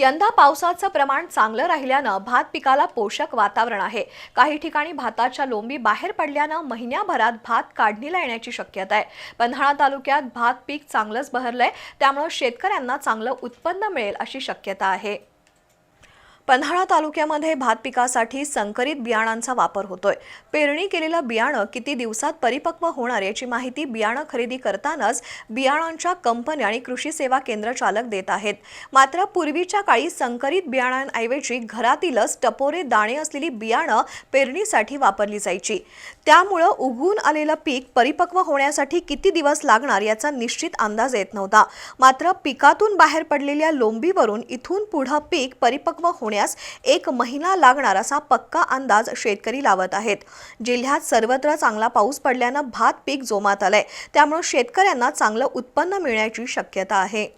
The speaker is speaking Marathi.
यंदा पावसाचं प्रमाण चांगलं राहिल्यानं भात पिकाला पोषक वातावरण आहे. काही ठिकाणी भाताच्या लोंबी बाहेर पडल्यानं महिन्याभरात भात काढणीला येण्याची शक्यता आहे. पन्हाळा तालुक्यात भात पीक चांगलंच बहरलंय. त्यामुळे शेतकऱ्यांना चांगलं उत्पन्न मिळेल अशी शक्यता आहे. पन्हाळा तालुक्यामध्ये भात पिकासाठी संकरित बियाणांचा वापर होतोय. पेरणी केलेलं बियाणं किती दिवसात परिपक्व होणार याची माहिती बियाणं खरेदी करतानाच बियाणांच्या कंपन्या आणि कृषी सेवा केंद्र चालक देत आहेत. मात्र पूर्वीच्या काळी संकरित बियाणांऐवजी घरातीलच टपोरे दाणे असलेली बियाणं पेरणीसाठी वापरली जायची. त्यामुळं उगून आलेलं पीक परिपक्व होण्यासाठी किती दिवस लागणार याचा निश्चित अंदाज येत नव्हता. मात्र पिकातून बाहेर पडलेल्या लोंबीवरून इथून पुढं पीक परिपक्व करण्यास एक महिना लागणार असा पक्का अंदाज शेतकरी लावत आहेत. जिल्ह्यात सर्वत्र चांगला पाऊस पडल्यानं भात पीक जोमात आलंय. त्यामुळे शेतकऱ्यांना चांगलं उत्पन्न मिळण्याची शक्यता आहे.